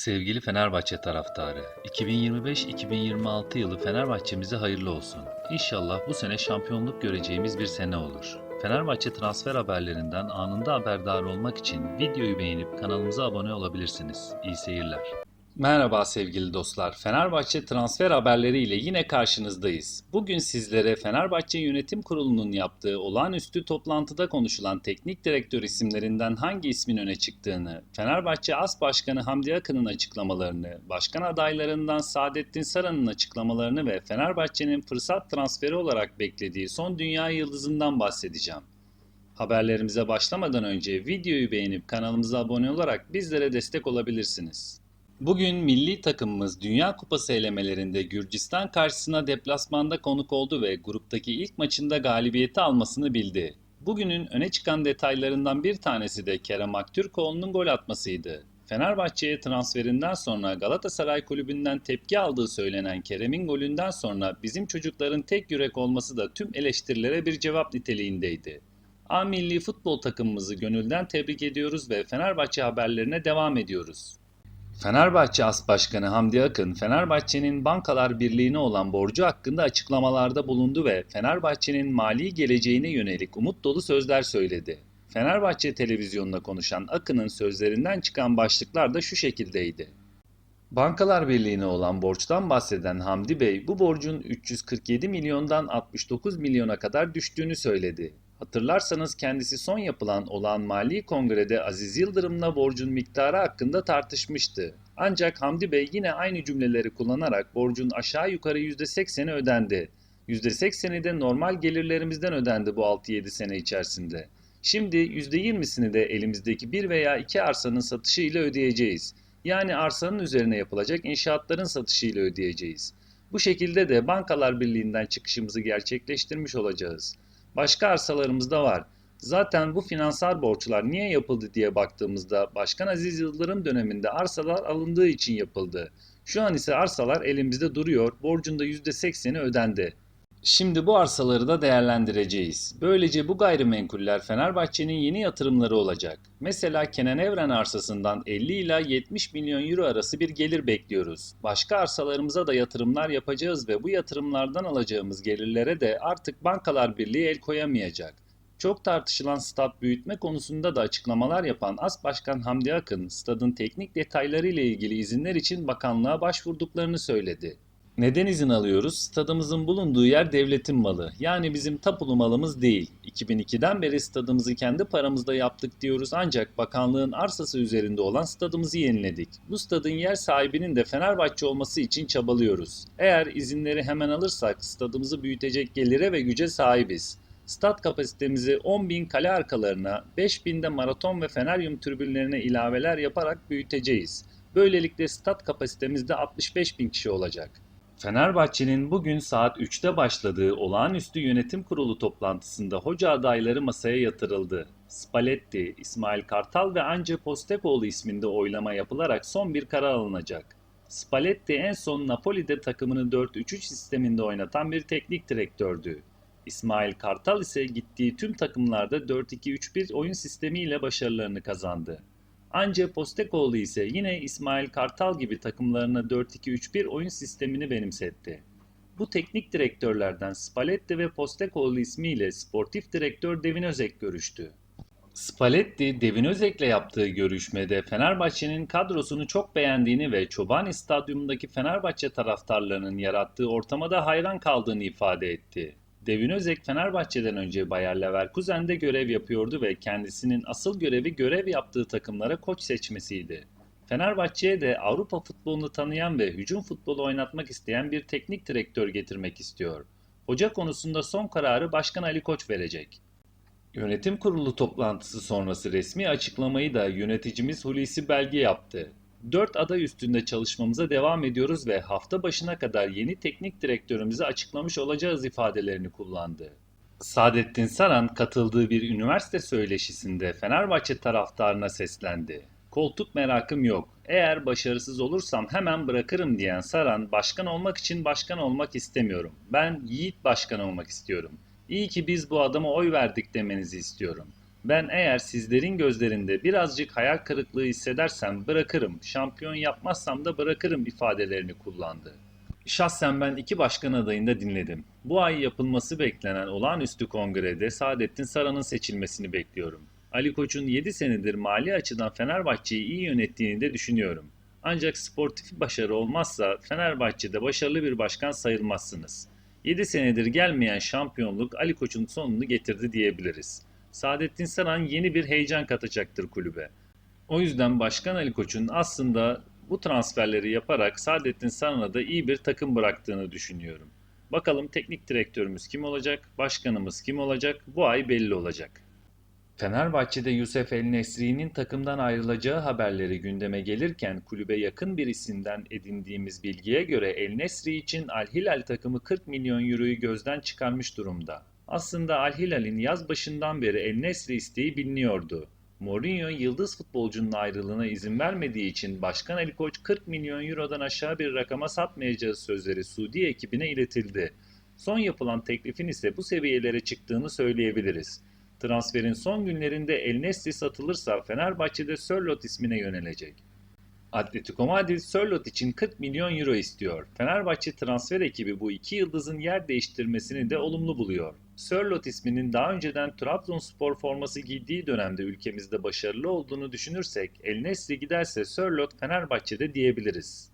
Sevgili Fenerbahçe taraftarı, 2025-2026 yılı Fenerbahçemize hayırlı olsun. İnşallah bu sene şampiyonluk göreceğimiz bir sene olur. Fenerbahçe transfer haberlerinden anında haberdar olmak için videoyu beğenip kanalımıza abone olabilirsiniz. İyi seyirler. Merhaba sevgili dostlar. Fenerbahçe transfer haberleriyle yine karşınızdayız. Bugün sizlere Fenerbahçe Yönetim Kurulu'nun yaptığı olağanüstü toplantıda konuşulan teknik direktör isimlerinden hangi ismin öne çıktığını, Fenerbahçe As Başkanı Hamdi Akın'ın açıklamalarını, başkan adaylarından Saadettin Saran'ın açıklamalarını ve Fenerbahçe'nin fırsat transferi olarak beklediği son dünya yıldızından bahsedeceğim. Haberlerimize başlamadan önce videoyu beğenip kanalımıza abone olarak bizlere destek olabilirsiniz. Bugün milli takımımız Dünya Kupası elemelerinde Gürcistan karşısına deplasmanda konuk oldu ve gruptaki ilk maçında galibiyeti almasını bildi. Bugünün öne çıkan detaylarından bir tanesi de Kerem Aktürkoğlu'nun gol atmasıydı. Fenerbahçe'ye transferinden sonra Galatasaray kulübünden tepki aldığı söylenen Kerem'in golünden sonra bizim çocukların tek yürek olması da tüm eleştirilere bir cevap niteliğindeydi. A milli futbol takımımızı gönülden tebrik ediyoruz ve Fenerbahçe haberlerine devam ediyoruz. Fenerbahçe As Başkanı Hamdi Akın, Fenerbahçe'nin Bankalar Birliği'ne olan borcu hakkında açıklamalarda bulundu ve Fenerbahçe'nin mali geleceğine yönelik umut dolu sözler söyledi. Fenerbahçe televizyonuna konuşan Akın'ın sözlerinden çıkan başlıklar da şu şekildeydi. Bankalar Birliği'ne olan borçtan bahseden Hamdi Bey bu borcun 347 milyondan 69 milyona kadar düştüğünü söyledi. Hatırlarsanız kendisi son yapılan olan Mali Kongre'de Aziz Yıldırım'la borcun miktarı hakkında tartışmıştı. Ancak Hamdi Bey yine aynı cümleleri kullanarak borcun aşağı yukarı %80'i ödendi. %80'i de normal gelirlerimizden ödendi bu 6-7 sene içerisinde. Şimdi %20'sini de elimizdeki bir veya iki arsanın satışıyla ödeyeceğiz. Yani arsanın üzerine yapılacak inşaatların satışıyla ödeyeceğiz. Bu şekilde de Bankalar Birliği'nden çıkışımızı gerçekleştirmiş olacağız. Başka arsalarımız da var. Zaten bu finansal borçlar niye yapıldı diye baktığımızda Başkan Aziz Yıldırım döneminde arsalar alındığı için yapıldı. Şu an ise arsalar elimizde duruyor, borcun da %80'i ödendi. Şimdi bu arsaları da değerlendireceğiz. Böylece bu gayrimenkuller Fenerbahçe'nin yeni yatırımları olacak. Mesela Kenan Evren arsasından 50 ila 70 milyon euro arası bir gelir bekliyoruz. Başka arsalarımıza da yatırımlar yapacağız ve bu yatırımlardan alacağımız gelirlere de artık Bankalar Birliği el koyamayacak. Çok tartışılan stat büyütme konusunda da açıklamalar yapan As Başkan Hamdi Akın, stadın teknik detayları ile ilgili izinler için bakanlığa başvurduklarını söyledi. Neden izin alıyoruz? Stadımızın bulunduğu yer devletin malı. Yani bizim tapulu malımız değil. 2002'den beri stadımızı kendi paramızda yaptık diyoruz ancak bakanlığın arsası üzerinde olan stadımızı yeniledik. Bu stadın yer sahibinin de Fenerbahçe olması için çabalıyoruz. Eğer izinleri hemen alırsak stadımızı büyütecek gelire ve güce sahibiz. Stat kapasitemizi 10.000 kale arkalarına, 5.000 de maraton ve feneryum tribünlerine ilaveler yaparak büyüteceğiz. Böylelikle stat kapasitemizde 65.000 kişi olacak. Fenerbahçe'nin bugün saat 3'te başladığı olağanüstü yönetim kurulu toplantısında hoca adayları masaya yatırıldı. Spalletti, İsmail Kartal ve Ance Postecoğlu isminde oylama yapılarak son bir karar alınacak. Spalletti en son Napoli'de takımını 4-3-3 sisteminde oynatan bir teknik direktördü. İsmail Kartal ise gittiği tüm takımlarda 4-2-3-1 oyun sistemiyle başarılarını kazandı. Ance Postecoğlu ise yine İsmail Kartal gibi takımlarına 4-2-3-1 oyun sistemini benimsetti. Bu teknik direktörlerden Spalletti ve Postecoğlu ismiyle sportif direktör Devin Özek görüştü. Spalletti, Devin Özek'le yaptığı görüşmede Fenerbahçe'nin kadrosunu çok beğendiğini ve Çobani Stadyumundaki Fenerbahçe taraftarlarının yarattığı ortama hayran kaldığını ifade etti. Devin Özek Fenerbahçe'den önce Bayer Leverkusen'de görev yapıyordu ve kendisinin asıl görevi görev yaptığı takımlara koç seçmesiydi. Fenerbahçe'ye de Avrupa futbolunu tanıyan ve hücum futbolu oynatmak isteyen bir teknik direktör getirmek istiyor. Hoca konusunda son kararı Başkan Ali Koç verecek. Yönetim kurulu toplantısı sonrası resmi açıklamayı da yöneticimiz Hulusi Belge yaptı. 4 aday üstünde çalışmamıza devam ediyoruz ve hafta başına kadar yeni teknik direktörümüzü açıklamış olacağız ifadelerini kullandı. Saadettin Saran katıldığı bir üniversite söyleşisinde Fenerbahçe taraftarına seslendi. Koltuk merakım yok. Eğer başarısız olursam hemen bırakırım diyen Saran, başkan olmak için başkan olmak istemiyorum. Ben yiğit başkan olmak istiyorum. İyi ki biz bu adama oy verdik demenizi istiyorum. Ben eğer sizlerin gözlerinde birazcık hayal kırıklığı hissedersem bırakırım, şampiyon yapmazsam da bırakırım ifadelerini kullandı. Şahsen ben iki başkan adayını da dinledim. Bu ay yapılması beklenen olağanüstü kongrede Saadettin Saran'ın seçilmesini bekliyorum. Ali Koç'un 7 senedir mali açıdan Fenerbahçe'yi iyi yönettiğini de düşünüyorum. Ancak sportif başarı olmazsa Fenerbahçe'de başarılı bir başkan sayılmazsınız. 7 senedir gelmeyen şampiyonluk Ali Koç'un sonunu getirdi diyebiliriz. Saadettin Saran yeni bir heyecan katacaktır kulübe. O yüzden Başkan Ali Koç'un aslında bu transferleri yaparak Saadettin Saran'a da iyi bir takım bıraktığını düşünüyorum. Bakalım teknik direktörümüz kim olacak, başkanımız kim olacak bu ay belli olacak. Fenerbahçe'de Yusuf El Nesri'nin takımdan ayrılacağı haberleri gündeme gelirken kulübe yakın bir isimden edindiğimiz bilgiye göre El Nesri için Al Hilal takımı 40 milyon euroyu gözden çıkarmış durumda. Aslında Al Hilal'in yaz başından beri El Nesri isteği biliniyordu. Mourinho yıldız futbolcunun ayrılığına izin vermediği için Başkan Ali Koç 40 milyon eurodan aşağı bir rakama satmayacağı sözleri Suudi ekibine iletildi. Son yapılan teklifin ise bu seviyelere çıktığını söyleyebiliriz. Transferin son günlerinde El Nesri satılırsa Fenerbahçe'de Sörlot ismine yönelecek. Atletico Madrid Sörlot için 40 milyon euro istiyor. Fenerbahçe transfer ekibi bu iki yıldızın yer değiştirmesini de olumlu buluyor. Sörlot isminin daha önceden Trabzonspor forması giydiği dönemde ülkemizde başarılı olduğunu düşünürsek El Nesri giderse Sörlot Fenerbahçe'de diyebiliriz.